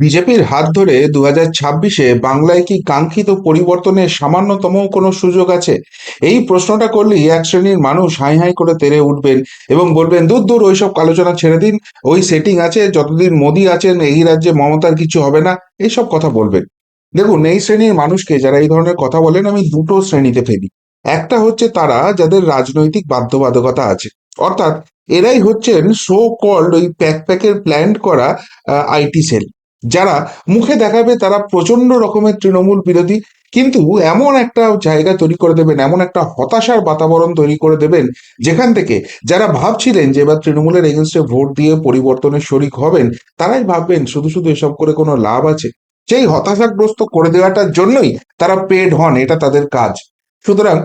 বিজেপির হাত ধরে দু ছাব্বিশে বাংলায় কি কাঙ্ক্ষিত পরিবর্তনের সামান্যতম কোনো সুযোগ আছে? এই প্রশ্নটা করলেই এক শ্রেণির মানুষ হাই হাই করে তেরে উঠবেন এবং বলবেন, দূর দূর ওইসব আলোচনা ছেড়ে দিন। ওই সেটিং আছে, যতদিন মোদী আছেন, এই রাজ্যে মমতার কিছু হবে না। এইসব কথা বলবেন। দেখুন, এই শ্রেণির মানুষকে যারা এই ধরনের কথা বলেন, আমি দুটো শ্রেণীতে ফেলি। একটা হচ্ছে তারা, যাদের রাজনৈতিক বাধ্যবাধকতা আছে। অর্থাৎ, এরাই হচ্ছেন সো কল্ড ওই প্যাক প্যাকের প্ল্যান করা আইটি সেল। যারা মুখে দেখাবে তারা প্রচণ্ড রকমের তৃণমূল বিরোধী, কিন্তু এমন একটা জায়গা তৈরি করে দেবেন, এমন একটা হতাশার বাতাবরণ তৈরি করে দেবেন যেখান থেকে যারা ভাবছিলেন যে এবার তৃণমূলের এগেনস্টে ভোট দিয়ে পরিবর্তনের শরিক হবেন, তারাই ভাববেন শুধু শুধু এসব করে কোনো লাভ আছে। সেই হতাশাগ্রস্ত করে দেওয়াটার জন্যই তারা পেড হন, এটা তাদের কাজ। সুতরাং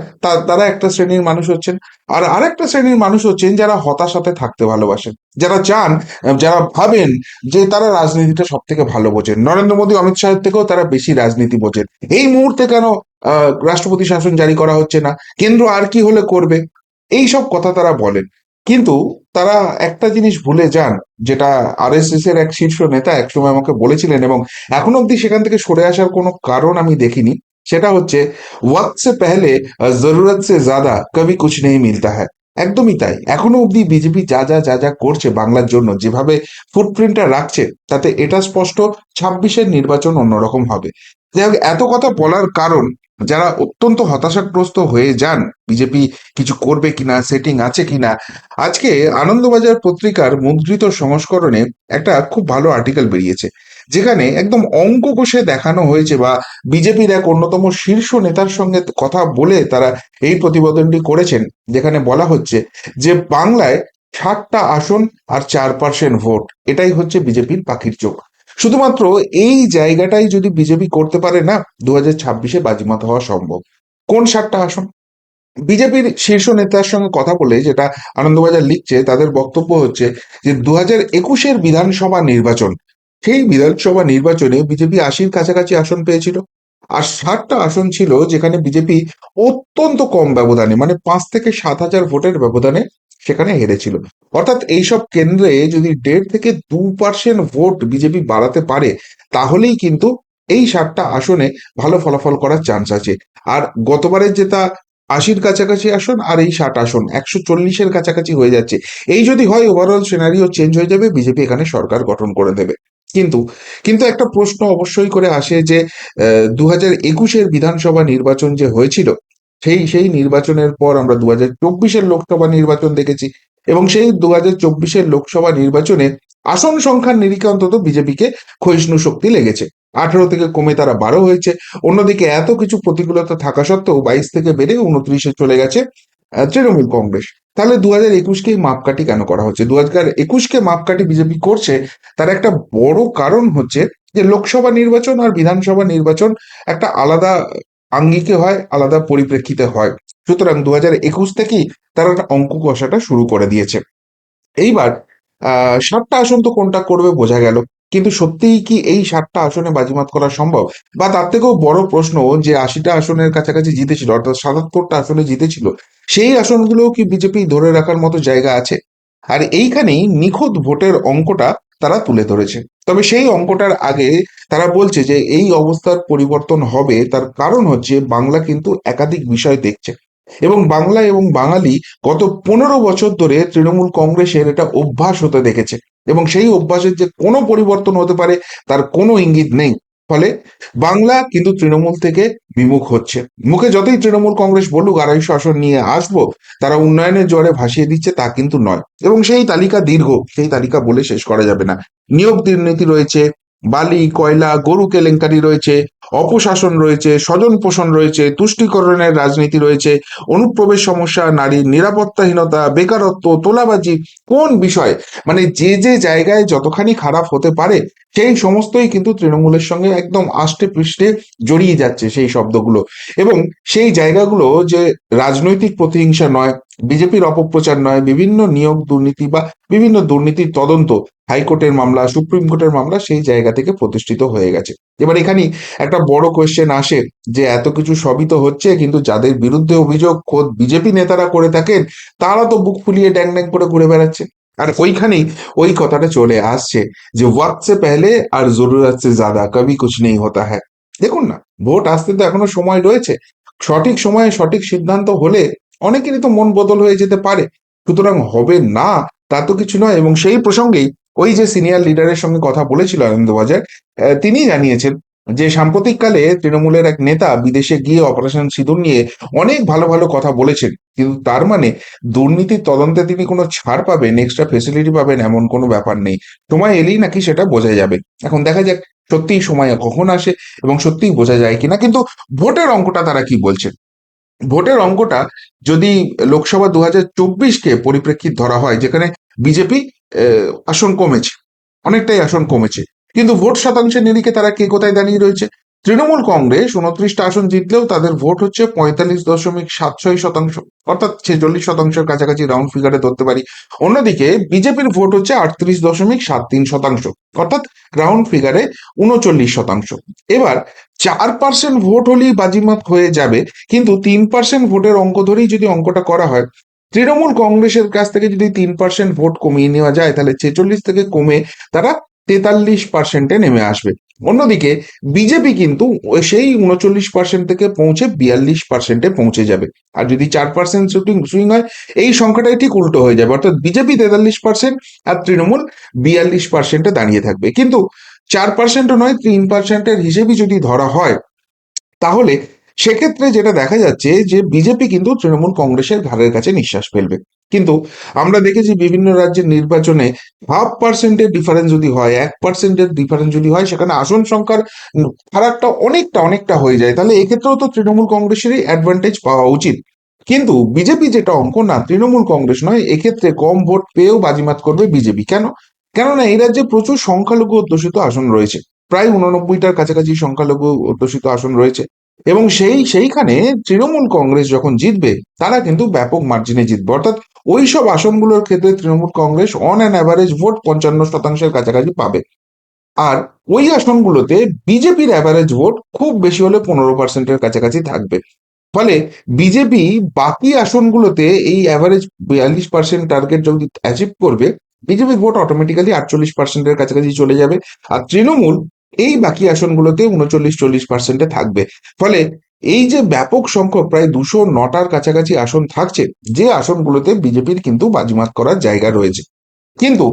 তারা একটা শ্রেণির মানুষ হচ্ছেন। আর আরেকটা শ্রেণির মানুষ হচ্ছেন যারা হতাশাতে থাকতে ভালোবাসেন। যারা চান, যারা ভাবেন যে তারা রাজনীতিটা সব থেকে ভালো বোঝেন। নরেন্দ্র মোদী, অমিত শাহের থেকেও তারা বেশি রাজনীতি বোঝেন। এই মুহূর্তে কেন রাষ্ট্রপতি শাসন জারি করা হচ্ছে না? কেন্দ্র আর কি হলে করবে? এই সব কথা তারা বলেন। কিন্তু তারা একটা জিনিস ভুলে যান, যেটা আরএসএস এর এক শীর্ষ নেতা একসময় আমাকে বলেছিলেন এবং এখন অব্দি সেখান থেকে সরে আসার কোনো কারণ আমি দেখিনি। সেটা হচ্ছে, ওয়াক্ত পেহলে জরুরত সে জাদা কবি কুছ নেই মিলতা হ্যায়। একদমই তাই। এখনও অবধি বিজেপি যা যা যা যা করছে বাংলার জন্য, যেভাবে ফুটপ্রিন্টটা রাখছে, তাতে এটা স্পষ্ট ছাব্বিশের নির্বাচন অন্যরকম হবে। যাই এত কথা বলার কারণ, যারা অত্যন্ত হতাশাগ্রস্ত হয়ে যান, বিজেপি কিছু করবে কিনা সেটিং আছে কিনা, আজকে আনন্দবাজার পত্রিকার মুদ্রিত সংস্করণে একটা খুব ভালো আর্টিকেল বেরিয়েছে। যেখানে একদম অঙ্ক কষে দেখানো হয়েছে বা বিজেপির এক অন্যতম শীর্ষ নেতার সঙ্গে কথা বলে তারা এই প্রতিবেদনটি করেছেন, যেখানে বলা হচ্ছে যে বাংলায় ষাটটা আসন আর চার পার্সেন্ট ভোট এটাই হচ্ছে বিজেপির পাখির চোখ। শুধুমাত্র এই জায়গাটাই যদি বিজেপি করতে পারে না দু হাজার ছাব্বিশে বাজিমাত হওয়া সম্ভব। কোন ষাটটা আসন? বিজেপির শীর্ষ নেতার সঙ্গে কথা বলে যেটা আনন্দবাজার লিখছে, তাদের বক্তব্য হচ্ছে যে দু হাজার একুশের বিধানসভা নির্বাচন সেই বিধানসভা নির্বাচনে বিজেপি আশির কাছাকাছি আসন পেয়েছিল। আর ষাটটা আসন ছিল যেখানে বিজেপি অত্যন্ত কম ব্যবধানে মানে পাঁচ থেকে সাত হাজার ভোটের ব্যবধানে সেখানে হেরেছিল। অর্থাৎ এইসব কেন্দ্রে যদি দেড় থেকে দু পার্সেন্ট ভোট বিজেপি বাড়াতে পারে, তাহলেই কিন্তু এই ষাটটা আসনে ভালো ফলাফল করার চান্স আছে। আর গতবারের যেটা আশির কাছাকাছি আসন আর এই ষাট আসন, একশো চল্লিশের কাছাকাছি হয়ে যাচ্ছে। এই যদি হয় ওভারঅল সিনারিও চেঞ্জ হয়ে যাবে, বিজেপি এখানে সরকার গঠন করে দেবে। কিন্তু কিন্তু একটা প্রশ্ন অবশ্যই করে আসে যে দু হাজার একুশের বিধানসভা নির্বাচন যে হয়েছিল, সেই সেই নির্বাচনের পর আমরা দু হাজার চব্বিশের লোকসভা নির্বাচন দেখেছি এবং সেই দু হাজার চব্বিশের লোকসভা নির্বাচনে আসন সংখ্যার নিরিখে অন্তত বিজেপিকে ক্ষয়িষ্ণু শক্তি লেগেছে। আঠারো থেকে কমে তারা বারো হয়েছে। অন্যদিকে এত কিছু প্রতিকূলতা থাকা সত্ত্বেও বাইশ থেকে বেড়ে উনত্রিশে চলে গেছে। তৃণমূল কংগ্রেস। তাহলে দু হাজার একুশকে মাপকাঠি কেন করা হচ্ছে? দু হাজার একুশকে মাপকাঠি বিজেপি করছে, তার একটা বড় কারণ হচ্ছে যে লোকসভা নির্বাচন আর বিধানসভা নির্বাচন একটা আলাদা আঙ্গিকে হয়, আলাদা পরিপ্রেক্ষিতে হয়। সুতরাং দু হাজার একুশ থেকেই তারা একটা অঙ্ক কষাটা শুরু করে দিয়েছে। এইবার ষাটটা আসন তো কোনটা করবে বোঝা গেল। কিন্তু সত্যিই কি এই ষাটটা আসনে বাজিমাত করা সম্ভব? বা তার থেকেও বড় প্রশ্ন যে আশিটা আসনের কাছাকাছি জিতেছিল, অর্থাৎ সাতাত্তরটা আসনে জিতেছিল, সেই আসনগুলোও কি বিজেপি ধরে রাখার মতো জায়গা আছে? আর এইখানেই নিখুঁত ভোটের অঙ্কটা তারা তুলে ধরেছে। তবে সেই অঙ্কটার আগে তারা বলছে যে এই অবস্থার পরিবর্তন হবে, তার কারণ হচ্ছে বাংলা কিন্তু একাধিক বিষয় দেখছে। এবং বাংলা এবং বাঙালি গত পনেরো বছর ধরে তৃণমূল কংগ্রেসের এটা অভ্যাস হতে দেখেছে। এবং সেই অভ্যাসের যে কোনো পরিবর্তন হতে পারে, তার কোনো ইঙ্গিত নেই। ফলে বাংলা কিন্তু তৃণমূল থেকে বিমুখ হচ্ছে। মুখে যতই তৃণমূল কংগ্রেস বলুক, আড়াইশো আসন নিয়ে আসব, তারা উন্নয়নের জোরে ভাসিয়ে দিচ্ছে তা কিন্তু নয়। এবং সেই তালিকা দীর্ঘ, সেই তালিকা বলে শেষ করা যাবে না। নিয়োগ দুর্নীতি রয়েছে বালি, কয়লা, গরু কেলেঙ্কারি রয়েছে, অপশাসন রয়েছে স্বজন পোষণ রয়েছে, তুষ্টিকরণের রাজনীতি রয়েছে, অনুপ্রবেশ সমস্যা, নারীর নিরাপত্তাহীনতা, বেকারত্ব, তোলাবাজি, কোন বিষয়? মানে যে যে জায়গায় যতখানি খারাপ হতে পারে, সেই সমস্তই কিন্তু তৃণমূলের সঙ্গে একদম আষ্টে পৃষ্ঠে জড়িয়ে যাচ্ছে সেই শব্দগুলো। এবং সেই জায়গাগুলো যে রাজনৈতিক প্রতিহিংসা নয় বিজেপির অপপ্রচার নয়, বিভিন্ন নিয়োগ দুর্নীতি বা বিভিন্ন দুর্নীতির তদন্ত হাইকোর্টের মামলা, সুপ্রিম কোর্টের মামলা সেই জায়গা থেকে প্রতিষ্ঠিত হয়ে গেছে। এবার এখানে একটা বড় কোয়েশ্চেন আসে যে এত কিছু সবই তো হচ্ছে, কিন্তু যাদের বিরুদ্ধে অভিযোগ খোদ বিজেপি নেতারা করে থাকেন, তারা তো বুক ফুলিয়ে ড্যাং ড্যাং করে ঘুরে বেড়াচ্ছে। আর ওইখানেই ওই কথাটা চলে আসছে যে ওয়াক্ত সে আর জরুরত সে জাদা কবি কুছ নেই হতা হ্যাঁ দেখুন না, ভোট আসতে তো এখনও সময় রয়েছে। সঠিক সময়ে সঠিক সিদ্ধান্ত হলে অনেকেরই তো মন বদল হয়ে যেতে পারে। সুতরাং হবে না, তা তো কিছু নয় এবং সেই প্রসঙ্গেই ওই যে সিনিয়র লিডারের সঙ্গে কথা বলেছিল আনন্দবাজার তিনি জানিয়েছেন যে সাম্প্রতিককালে তৃণমূলের এক নেতা বিদেশে গিয়ে অপারেশন সিঁদুর নিয়ে অনেক ভালো ভালো কথা বলেছেন। কিন্তু তার মানে দুর্নীতির তদন্তে তিনি কোনো ছাড় পাবেন এক্সট্রা ফেসিলিটি পাবেন এমন কোনো ব্যাপার নেই। সময় এলেই নাকি সেটা বোঝা যাবে। এখন দেখা যাক সত্যিই সময় কখন আসে এবং সত্যিই বোঝা যায় কিনা। কিন্তু ভোটের অঙ্কটা তারা কি বলছেন? ভোটের অঙ্কটা যদি লোকসভা দু হাজার চব্বিশকে পরিপ্রেক্ষিত ধরা হয়, যেখানে বিজেপি আসন কমেছে, অনেকটাই আসন কমেছে, কিন্তু ভোট শতাংশের নিরিখে তারা কে কোথায় দাঁড়িয়ে রয়েছে? তৃণমূল কংগ্রেস উনত্রিশটা আসন জিতলেও তাদের ভোট হচ্ছে পঁয়তাল্লিশ দশমিক সাত ছয় শতাংশ, অর্থাৎ ছেচল্লিশ শতাংশের কাছাকাছি রাউন্ড ফিগারে ধরতে পারি। অন্যদিকে বিজেপির ভোট হচ্ছে আটত্রিশ দশমিক সাত তিন শতাংশ, অর্থাৎ রাউন্ড ফিগারে উনচল্লিশ শতাংশ। এবার চার পার্সেন্ট ভোট হলেই বাজিমাত হয়ে যাবে, কিন্তু তিন পার্সেন্ট ভোটের অঙ্ক ধরেই যদি অঙ্কটা করা হয়, তৃণমূল কংগ্রেসের কাছ থেকে যদি তিন পার্সেন্ট ভোট কমিয়ে নেওয়া যায়, তাহলে ছেচল্লিশ থেকে কমে তারা তেতাল্লিশ পার্সেন্টে নেমে আসবে। অন্যদিকে বিজেপি কিন্তু সেই উনচল্লিশ পার্সেন্ট থেকে পৌঁছে বিয়াল্লিশ পার্সেন্টে পৌঁছে যাবে। আর যদি চার পার্সেন্ট সুইং হয়, এই সংখ্যাটাই ঠিক উল্টো হয়ে যাবে। অর্থাৎ বিজেপি তেতাল্লিশ পার্সেন্ট আর তৃণমূল বিয়াল্লিশ পার্সেন্টে দাঁড়িয়ে থাকবে। কিন্তু চার পার্সেন্টও নয়, তিন পার্সেন্টের হিসেবে যদি ধরা হয়, তাহলে সেক্ষেত্রে যেটা দেখা যাচ্ছে যে বিজেপি কিন্তু তৃণমূল কংগ্রেসের ঘাড়ের কাছে নিঃশ্বাস ফেলবে। কিন্তু আমরা দেখেছি বিভিন্ন রাজ্যের নির্বাচনে হাফ পার্সেন্টের ডিফারেন্স যদি হয়, এক পার্সেন্টের ডিফারেন্স যদি হয়, সেখানে আসন সংখ্যার ফারাকটা অনেকটা অনেকটা হয়ে যায়। তাহলে এক্ষেত্রেও তো তৃণমূল কংগ্রেসেরই অ্যাডভান্টেজ পাওয়া উচিত। কিন্তু বিজেপি যেটা অঙ্ক, না, তৃণমূল কংগ্রেস নয়, এক্ষেত্রে কম ভোট পেয়েও বাজিমাত করবে বিজেপি। কেন? কেননা এই রাজ্যে প্রচুর সংখ্যালঘু অধ্যুষিত আসন রয়েছে। প্রায় উননব্বইটার কাছাকাছি সংখ্যালঘু অধ্যুষিত আসন রয়েছে। এবং সেই, সেইখানে তৃণমূল কংগ্রেস যখন জিতবে, তারা কিন্তু ব্যাপক মার্জিনে জিতবে। অর্থাৎ ওই সব আসনগুলোর ক্ষেত্রে Trinamool Congress on an average vote পঞ্চান্ন শতাংশের কাছাকাছি পাবে। আর ওই আসনগুলোতে বিজেপির অ্যাভারেজ ভোট খুব বেশি হলে পনেরো পার্সেন্টের কাছাকাছি থাকবে। ফলে বিজেপি বাকি আসনগুলোতে এই অ্যাভারেজ বিয়াল্লিশ পার্সেন্ট টার্গেট যদি অ্যাচিভ করবে বিজেপির ভোট অটোমেটিক্যালি আটচল্লিশ পার্সেন্টের কাছাকাছি চলে যাবে। আর তৃণমূল এই বাকি আসনগুলোতে উনচল্লিশ চল্লিশ পার্সেন্টে থাকবে। ফলে এই যে ব্যাপক সংখ্যক, প্রায় দুশো নটার কাছাকাছি আসন থাকছে, যে আসনগুলোতে বিজেপির কিন্তু বাজিমাত করার জায়গা রয়েছে। কিন্তু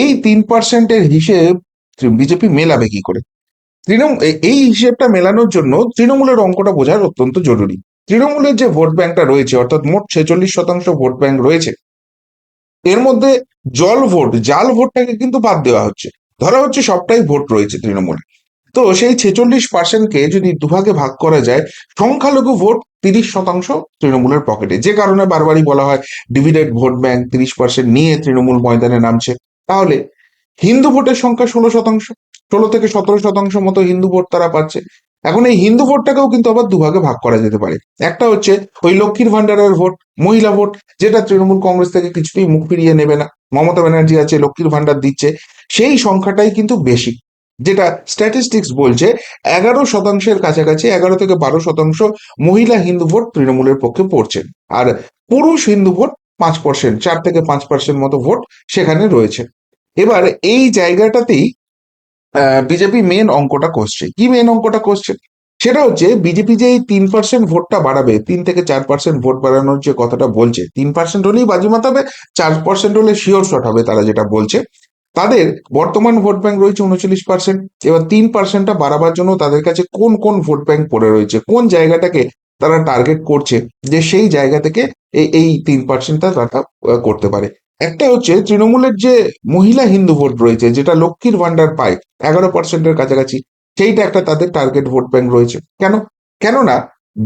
এই তিন পার্সেন্টের হিসেব বিজেপি মেলাবে কি করে? তৃণমূল এই হিসেবটা মেলানোর জন্য তৃণমূলের অঙ্কটা বোঝার অত্যন্ত জরুরি। তৃণমূলের যে ভোট ব্যাংকটা রয়েছে, অর্থাৎ মোট ছেচল্লিশ শতাংশ ভোট ব্যাংক রয়েছে এর মধ্যে জল ভোট, জাল ভোটটাকে কিন্তু বাদ দেওয়া হচ্ছে। ধরা হচ্ছে সবটাই ভোট রয়েছে তৃণমূলে। তো সেই ছেচল্লিশ পার্সেন্টকে যদি দুভাগে ভাগ করা যায়, সংখ্যালঘু ভোট তিরিশ শতাংশ তৃণমূলের পকেটে। যে কারণে বারবারই বলা হয় ডিভিডেড ভোট ব্যাংক তিরিশ পার্সেন্ট নিয়ে তৃণমূল ময়দানে নামছে। তাহলে হিন্দু ভোটের সংখ্যা ষোলো শতাংশ। ষোলো থেকে সতেরো শতাংশ মতো হিন্দু ভোট তারা পাচ্ছে। এখন এই হিন্দু ভোটটাকেও কিন্তু আবার দুভাগে ভাগ করা যেতে পারে। একটা হচ্ছে ওই লক্ষ্মীর ভান্ডারের ভোট, মহিলা ভোট, যেটা তৃণমূল কংগ্রেস থেকে কিছুতেই মুখ ফিরিয়ে নেবে না। মমতা ব্যানার্জি আছে, লক্ষ্মীর ভান্ডার দিচ্ছে। সেই সংখ্যাটাই কিন্তু বেশি, যেটা স্ট্যাটিস্টিক্স বলছে এগারো শতাংশের কাছাকাছি, এগারো থেকে বারো শতাংশ মহিলা হিন্দু ভোট তৃণমূলের পক্ষে পড়ছেন আর পুরুষ হিন্দু ভোট পাঁচ পার্সেন্ট চার থেকে পাঁচ পার্সেন্ট মতো ভোট সেখানে রয়েছে। এবার এই জায়গাটাতেই বিজেপি মেন অঙ্কটা করছে। কি মেন অঙ্কটা করছে? সেটা হচ্ছে বিজেপি যে এই তিন পার্সেন্ট ভোটটা বাড়াবে, তিন থেকে চার পার্সেন্ট ভোট বাড়ানোর যে কথাটা বলছে, তিন পার্সেন্ট হলেই বাজি মাতাবে, চার পার্সেন্ট হলে শিওর শট হবে তারা যেটা বলছে। তাদের বর্তমান ভোট ব্যাংক রয়েছে উনচল্লিশ পার্সেন্ট এবার তিন পার্সেন্টটা বাড়াবার জন্য তাদের কাছে কোন কোন ভোট ব্যাংক পড়ে রয়েছে, কোন জায়গাটাকে তারা টার্গেট করছে, যে সেই জায়গা থেকে এই তিন পার্সেন্টটা তারা করতে পারে। একটা হচ্ছে তৃণমূলের যে মহিলা হিন্দু ভোট রয়েছে, যেটা লক্ষ্মীর ভান্ডার পায় এগারো পার্সেন্টের কাছাকাছি, সেইটা একটা তাদের টার্গেট ভোট ব্যাংক রয়েছে। কেন? কেননা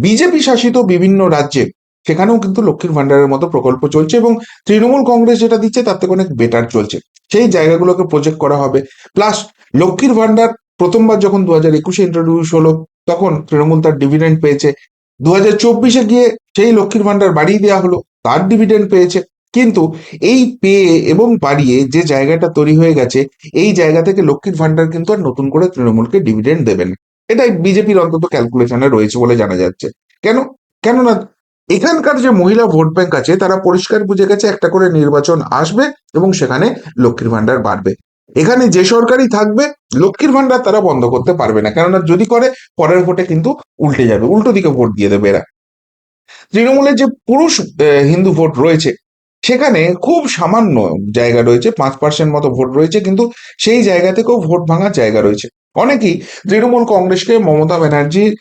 বিজেপি শাসিত বিভিন্ন রাজ্যে সেখানেও কিন্তু লক্ষ্মীর ভান্ডারের মতো প্রকল্প চলছে এবং তৃণমূল কংগ্রেস যেটা দিচ্ছে তার থেকে অনেক বেটার চলছে। সেই জায়গাগুলোকে প্রজেক্ট করা হবে। প্লাস লক্ষ্মীর ভান্ডার প্রথমবার যখন দু হাজার একুশে ইন্ট্রোডিউস হলো, তখন তৃণমূল তার ডিভিডেন্ড পেয়েছে। দু হাজার চব্বিশে গিয়ে সেই লক্ষ্মীর ভান্ডার বাড়িয়ে দেওয়া হলো, তার ডিভিডেন্ড পেয়েছে। কিন্তু এই পেয়ে এবং বাড়িয়ে যে জায়গাটা তৈরি হয়ে গেছে, এই জায়গা থেকে লক্ষ্মীর ভান্ডার কিন্তু আর নতুন করে তৃণমূলকে ডিভিডেন্ড দেবেন এটাই বিজেপির অন্তত ক্যালকুলেশনে রয়েছে বলে জানা যাচ্ছে। কেন? কেননা এখানকার যে মহিলা ভোট ব্যাংক আছে, তারা পরিষ্কার বুঝে গেছে একটা করে নির্বাচন আসবে এবং সেখানে লক্ষ্মীর ভান্ডার বাড়বে। এখানে যে সরকারই থাকবে, লক্ষ্মীর ভান্ডার তারা বন্ধ করতে পারবে না। কেননা যদি করে, পরের ভোটে কিন্তু উল্টে যাবে, উল্টো দিকে ভোট দিয়ে দেবে এরা। তৃণমূলের যে পুরুষ হিন্দু ভোট রয়েছে সেখানে খুব সামান্য জায়গা রয়েছে, পাঁচ পার্সেন্ট মতো ভোট রয়েছে, কিন্তু সেই জায়গা থেকেও ভোট ভাঙার জায়গা রয়েছে। অনেকেই তৃণমূল কংগ্রেসকে মমতা ব্যানার্জির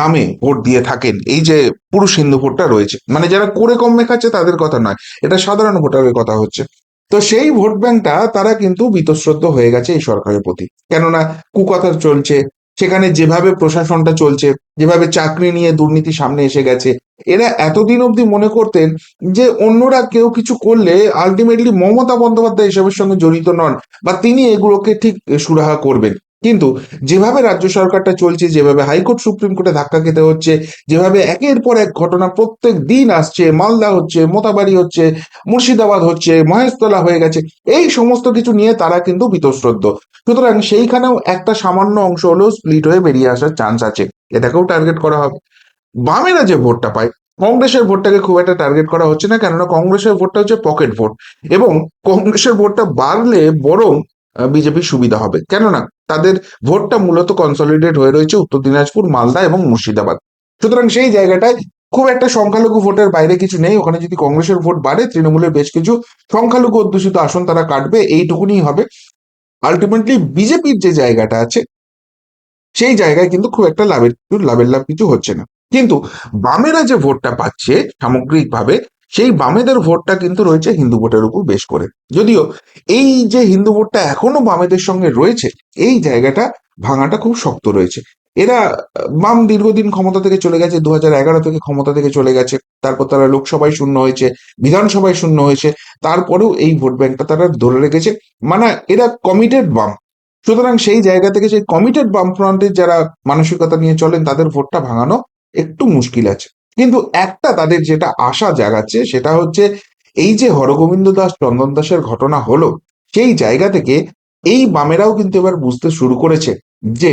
নামে ভোট দিয়ে থাকেন, এই যে পুরুষ হিন্দু ভোটটা রয়েছে। মানে যারা করে কম মেখাচ্ছে তাদের কথা নয়, এটা সাধারণ ভোটারের কথা হচ্ছে। তো সেই ভোট ব্যাংকটা, তারা কিন্তু বীতশ্রদ্ধ হয়ে গেছে এই সরকারের প্রতি। কেননা কুকথা চলছে সেখানে যেভাবে প্রশাসনটা চলছে, যেভাবে চাকরি নিয়ে দুর্নীতি সামনে এসে গেছে, এরা এতদিন অবধি মনে করতেন যে অন্যরা কেউ কিছু করলে আলটিমেটলি মমতা বন্দ্যোপাধ্যায় এসবের সঙ্গে জড়িত নন বা তিনি এগুলোকে ঠিক সুরাহা করবেন। কিন্তু যেভাবে রাজ্য সরকারটা চলছে, যেভাবে হাইকোর্ট, সুপ্রিম কোর্টে ধাক্কা খেতে হচ্ছে, যেভাবে একের পর এক ঘটনা প্রত্যেক দিন আসছে, মালদা হচ্ছে, মোতাবাড়ি হচ্ছে, মুর্শিদাবাদ হচ্ছে, মহেশতলা হয়ে গেছে, এই সমস্ত কিছু নিয়ে তারা কিন্তু বিতশ্রদ্ধ। সুতরাং সেইখানেও একটা সামান্য অংশ হলেও স্প্লিট হয়ে বেরিয়ে আসার চান্স আছে। এটাকেও টার্গেট করা হবে। বামেরা যে ভোটটা পায়, কংগ্রেসের ভোটটাকে খুব একটা টার্গেট করা হচ্ছে না, কেননা কংগ্রেসের ভোটটা হচ্ছে পকেট ভোট এবং কংগ্রেসের ভোটটা বাড়লে বরং বিজেপির সুবিধা হবে। কেননা, তাদের ভোটটা মূলত কনসলিডেট হয়ে রয়েছে উত্তর দিনাজপুর, মালদা এবং মুর্শিদাবাদ। সুতরাং সেই জায়গাটায় খুব একটা সংখ্যালঘু ভোটের বাইরে কিছু নেই। ওখানে যদি কংগ্রেসের ভোট বাড়ে, তৃণমূলের বেশ কিছু সংখ্যালঘু অধ্যুষিত আসন তারা কাটবে এইটুকুনি হবে। আলটিমেটলি বিজেপির যে জায়গাটা আছে, সেই জায়গায় কিন্তু খুব একটা লাভের লাভের লাভ কিছু হচ্ছে না। কিন্তু বামেরা যে ভোটটা পাচ্ছে, সামগ্রিকভাবে সেই বামেদের ভোটটা কিন্তু রয়েছে হিন্দু ভোটের উপর বেশ করে। যদিও এই যে হিন্দু ভোটটা এখনও বামেদের সঙ্গে রয়েছে, এই জায়গাটা ভাঙাটা খুব শক্ত রয়েছে। এরা, বাম দীর্ঘদিন ক্ষমতা থেকে চলে গেছে দু এগারো থেকে ক্ষমতা থেকে চলে গেছে, তারপর তারা লোকসভায় শূন্য হয়েছে, বিধানসভায় শূন্য হয়েছে, তারপরেও এই ভোট ব্যাংকটা তারা ধরে রেখেছে। মানে এরা কমিটেড বাম। সুতরাং সেই জায়গা থেকে সেই কমিটেড বামফ্রন্টের যারা মানসিকতা নিয়ে চলেন, তাদের ভোটটা ভাঙানো একটু মুশকিল আছে। কিন্তু একটা তাদের যেটা আশা জাগাচ্ছে সেটা হচ্ছে এই যে হরগোবিন্দ দাস, চন্দন দাসের ঘটনা হলো, সেই জায়গা থেকে এই বামেরাও কিন্তু এবার বুঝতে শুরু করেছে যে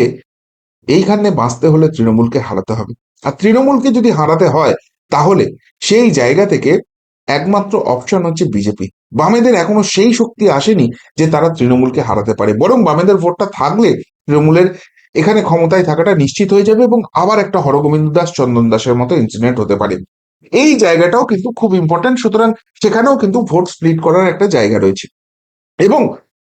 এইখানে বাঁচতে হলে তৃণমূলকে হারাতে হবে। আর তৃণমূলকে যদি হারাতে হয়, তাহলে সেই জায়গা থেকে একমাত্র অপশন হচ্ছে বিজেপি। বামেদের এখনও সেই শক্তি আসেনি যে তারা তৃণমূলকে হারাতে পারে। বরং বামেদের ভোটটা থাকলে তৃণমূলের এখানে ক্ষমতায় থাকাটা নিশ্চিত হয়ে যাবে এবং আবার একটা হরগোবিন্দ দাস, চন্দন দাসের মতো ইনসিডেন্ট হতে পারে। এই জায়গাটাও কিন্তু খুব ইম্পর্টেন্ট সুতরাং সেখানেও কিন্তু ভোট স্প্লিট করার একটা জায়গা রয়েছে। এবং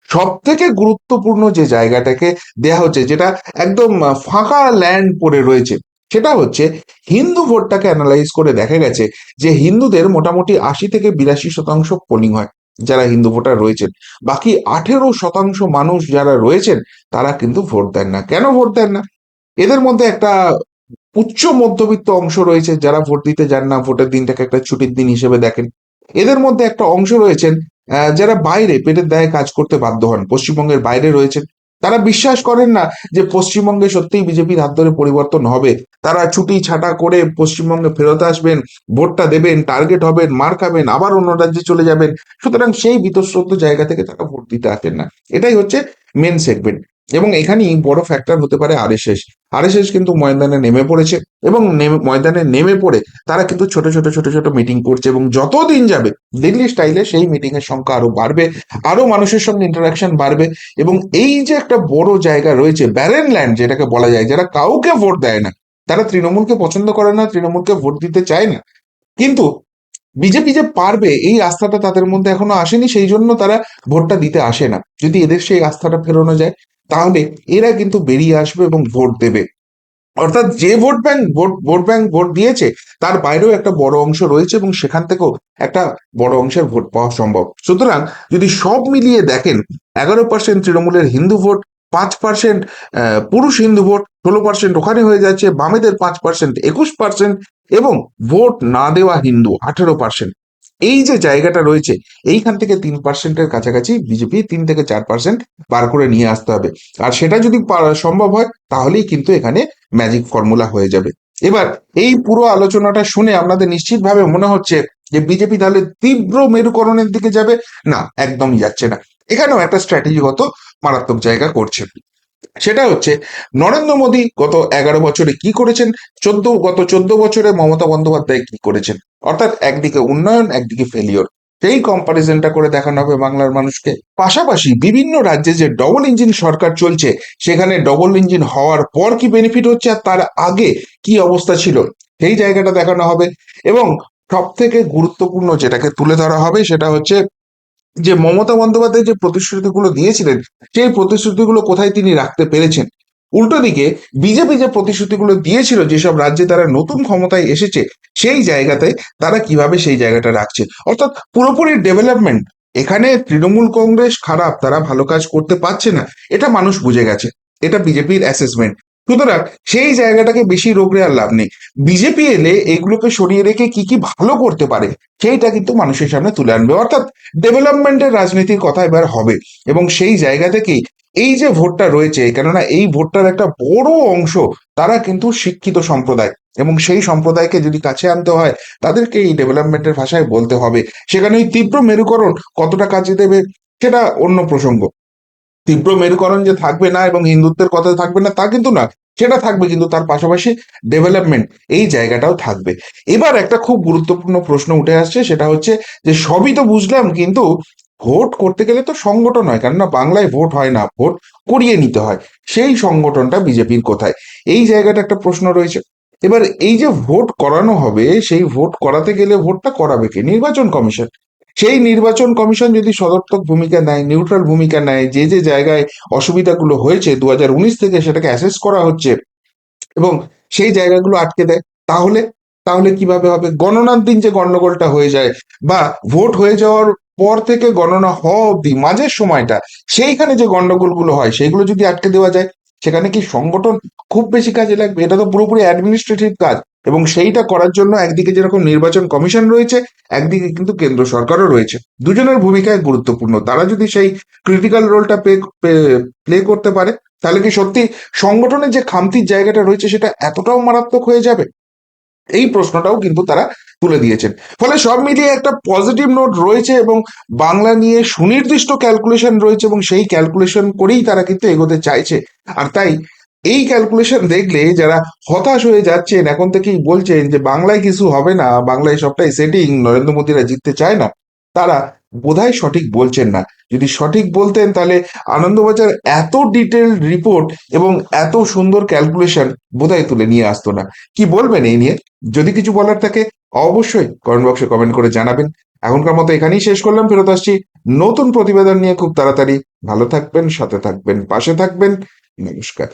সব থেকে গুরুত্বপূর্ণ যে জায়গাটাকে দেয়া হচ্ছে, যেটা একদম ফাঁকা ল্যান্ড পড়ে রয়েছে, সেটা হচ্ছে হিন্দু ভোটটাকে অ্যানালাইজ করে দেখা গেছে যে হিন্দুদের মোটামুটি আশি থেকে বিরাশি শতাংশ পোলিং হয়। যারা হিন্দু ভোটার রয়েছেন, বাকি আঠেরো শতাংশ মানুষ যারা রয়েছেন, তারা কিন্তু ভোট দেন না। কেন ভোট দেন না? এদের মধ্যে একটা উচ্চ মধ্যবিত্ত অংশ রয়েছে, যারা ভোট দিতে যান না, ভোটের দিনটাকে একটা ছুটির দিন হিসেবে দেখেন। এদের মধ্যে একটা অংশ রয়েছেন যারা বাইরে পেটের দায়ে কাজ করতে বাধ্য হন, পশ্চিমবঙ্গের বাইরে রয়েছেন তারা বিশ্বাস করেন না যে পশ্চিমবঙ্গে সত্যিই বিজেপির হাত ধরে পরিবর্তন হবে। তারা ছুটি ছাটা করে পশ্চিমবঙ্গে ফেরত আসবেন, ভোটটা দেবেন টার্গেট হবেন, মার খাবেন, আবার অন্য রাজ্যে চলে যাবেন। সুতরাং সেই বিতস্রত জায়গা থেকে তারা ভোট দিতে আসেন না। এটাই হচ্ছে মেন সেগমেন্ট এবং এখানেই বড় ফ্যাক্টর হতে পারে আরএসএস আরএসএস কিন্তু ময়দানে নেমে পড়েছে এবং ময়দানে নেমে পড়ে তারা কিন্তু ছোট ছোট ছোট ছোট মিটিং করছে এবং যত দিন যাবে দিল্লি স্টাইলে সেই মিটিং এর সংখ্যা আরও বাড়বে, আরও মানুষের সঙ্গে ইন্টারাকশন বাড়বে এবং এই যে একটা বড় জায়গা রয়েছে ব্যারেন ল্যান্ড যেটাকে বলা যায়, যারা কাউকে ভোট দেয় না, তারা তৃণমূলকে পছন্দ করে না, তৃণমূলকে ভোট দিতে চায় না। কিন্তু বিজেপি যে পারবে, এই আস্থাটা তাদের মধ্যে এখনও আসেনি, সেই জন্য তারা ভোটটা দিতে আসে না। যদি এদের সেই আস্থাটা ফেরানো যায় তাহলে এরা কিন্তু বেরিয়ে আসবে এবং ভোট দেবে। অর্থাৎ যে vote bank, vote vote bank vote দিয়েছে, তার বাইরেও একটা বড় অংশ রয়েছে এবং সেখান থেকেও একটা বড় অংশের ভোট পাওয়া সম্ভব। সুতরাং যদি সব মিলিয়ে দেখেন, এগারো পার্সেন্ট তৃণমূলের হিন্দু ভোট, পাঁচ পার্সেন্ট পুরুষ হিন্দু ভোট, ষোলো পার্সেন্ট ওখানে হয়ে যাচ্ছে, বামেদের পাঁচ পার্সেন্ট একুশ পার্সেন্ট এবং ভোট না দেওয়া হিন্দু, আঠেরো পার্সেন্ট এই যে জায়গাটা রয়েছে, এইখান থেকে তিন পার্সেন্টের কাছাকাছি বিজেপি তিন থেকে চার পার্সেন্ট বার করে নিয়ে আসতে হবে। আর সেটা যদি সম্ভব হয়, তাহলেই কিন্তু এখানে ম্যাজিক ফর্মুলা হয়ে যাবে। এবার, এই পুরো আলোচনাটা শুনে আপনাদের নিশ্চিতভাবে মনে হচ্ছে যে বিজেপি তাহলে তীব্র মেরুকরণের দিকে যাবে? না, একদমই যাচ্ছে না। এখানেও একটা স্ট্র্যাটেজিগত মারাত্মক জায়গা করছে। সেটা হচ্ছে নরেন্দ্র মোদী গত এগারো বছরে কি করেছেন? চোদ্দ, গত চোদ্দ বছরে মমতা বন্দ্যোপাধ্যায় কি করেছেন? অর্থাৎ একদিকে উন্নয়ন, একদিকে ফেলিওর সেই কম্পারিজনটা করে দেখানো হবে বাংলার মানুষকে। পাশাপাশি বিভিন্ন রাজ্যে যে ডবল ইঞ্জিন সরকার চলছে, সেখানে ডবল ইঞ্জিন হওয়ার পর কি বেনিফিট হচ্ছে আর তার আগে কি অবস্থা ছিল? সেই জায়গাটা দেখানো হবে। এবং সব থেকে গুরুত্বপূর্ণ যেটাকে তুলে ধরা হবে সেটা হচ্ছে যে মমতা বন্দ্যোপাধ্যায় যে প্রতিশ্রুতিগুলো দিয়েছিলেন, সেই প্রতিশ্রুতিগুলো কোথায় তিনি রাখতে পেরেছেন? উল্টো দিকে, বিজেপি যে প্রতিশ্রুতিগুলো দিয়েছিল, যেসব রাজ্যে তারা নতুন ক্ষমতায় এসেছে, সেই জায়গাতে তারা কীভাবে সেই জায়গাটা রাখছে? অর্থাৎ পুরোপুরি ডেভেলপমেন্ট। এখানে তৃণমূল কংগ্রেস খারাপ, তারা ভালো কাজ করতে পারছে না। এটা মানুষ বুঝে গেছে। এটা বিজেপির অ্যাসেসমেন্ট সুতরাং সেই জায়গাটাকে বেশি রোগড়ে আর লাভ নেই। বিজেপি এলে এগুলোকে সরিয়ে রেখে কি কি ভালো করতে পারে, সেইটা কিন্তু মানুষের সামনে তুলে আনবে। অর্থাৎ ডেভেলপমেন্টের রাজনীতির কথা এবার হবে এবং সেই জায়গা থেকেই এই যে ভোটটা রয়েছে, কেননা এই ভোটটার একটা বড় অংশ তারা কিন্তু শিক্ষিত সম্প্রদায় এবং সেই সম্প্রদায়কে যদি কাছে আনতে হয়, তাদেরকে এই ডেভেলপমেন্টের ভাষায় বলতে হবে। সেখানে ওই তীব্র মেরুকরণ কতটা কাজে দেবে, সেটা অন্য প্রসঙ্গ। তীব্র মেরুকরণ যে থাকবে না এবং হিন্দুত্বের কথা থাকবে না, তা কিন্তু না। সেটা থাকবে কিন্তু তার পাশাপাশি ডেভেলপমেন্ট এই জায়গাটাও থাকবে। এবার একটা খুব গুরুত্বপূর্ণ প্রশ্ন উঠে আসছে, সেটা হচ্ছে যে সবই তো বুঝলাম, কিন্তু ভোট করতে গেলে তো সংগঠন হয়, কেননা বাংলায় ভোট হয় না, ভোট করিয়ে নিতে হয়। সেই সংগঠনটা বিজেপির কোথায়? এই জায়গাটা একটা প্রশ্ন রয়েছে। এবার এই যে ভোট করানো হবে, সেই ভোট করাতে গেলে ভোটটা করাবে কে? নির্বাচন কমিশন। সেই নির্বাচন কমিশন যদি সদর্থক ভূমিকা নেয় নিউট্রাল ভূমিকা নেয়, যে যে জায়গায় অসুবিধাগুলো হয়েছে দু হাজার উনিশ থেকে সেটাকে অ্যাসেস করা হচ্ছে এবং সেই জায়গাগুলো আটকে দেয়, তাহলে তাহলে কীভাবে হবে? গণনার দিন যে গণ্ডগোলটা হয়ে যায় বা ভোট হয়ে যাওয়ার পর থেকে গণনা হওয়া অব্দি মাঝের সময়টা, সেইখানে যে গন্ডগোলগুলো হয়, সেগুলো যদি আটকে দেওয়া যায়, সেখানে কি সংগঠন খুব বেশি কাজে লাগবে? এটা তো পুরোপুরি অ্যাডমিনিস্ট্রেটিভ কাজ। এবং সেইটা করার জন্য একদিকে যেরকম নির্বাচন কমিশন রয়েছে, একদিকে কিন্তু কেন্দ্র সরকারও রয়েছে। দুজনের ভূমিকায় গুরুত্বপূর্ণ। তারা যদি সেই ক্রিটিক্যাল রোলটা প্লে করতে পারে, তাহলে কি সত্যি সংগঠনের যে খামতির জায়গাটা রয়েছে সেটা এতটাও মারাত্মক হয়ে যাবে? এই প্রশ্নটাও কিন্তু তারা তুলে দিয়েছেন। ফলে সব মিলিয়ে একটা পজিটিভ নোট রয়েছে এবং বাংলা নিয়ে সুনির্দিষ্ট ক্যালকুলেশন রয়েছে এবং সেই ক্যালকুলেশন করেই তারা কিন্তু এগোতে চাইছে। আর তাই এই ক্যালকুলেশন দেখলে যারা হতাশ হয়ে যাচ্ছেন, এখন থেকেই বলছেন যে বাংলায় কিছু হবে না, বাংলায় সবটাই সেটিং নরেন্দ্র মোদীরা জিততে চায় না। তারা বোধহয় সঠিক বলছেন না। যদি সঠিক বলতেন তাহলে আনন্দবাজার এত ডিটেল রিপোর্ট এবং এত সুন্দর ক্যালকুলেশন বোধহয় তুলে নিয়ে আসতো না। কি বলবেন এই নিয়ে? যদি কিছু বলার থাকে অবশ্যই কমেন্ট বক্সে কমেন্ট করে জানাবেন। এখনকার মতো এখানেই শেষ করলাম, ফেরত আসছি নতুন প্রতিবেদন নিয়ে। খুব তাড়াতাড়ি ভালো থাকবেন, সাথে থাকবেন, পাশে থাকবেন। নমস্কার।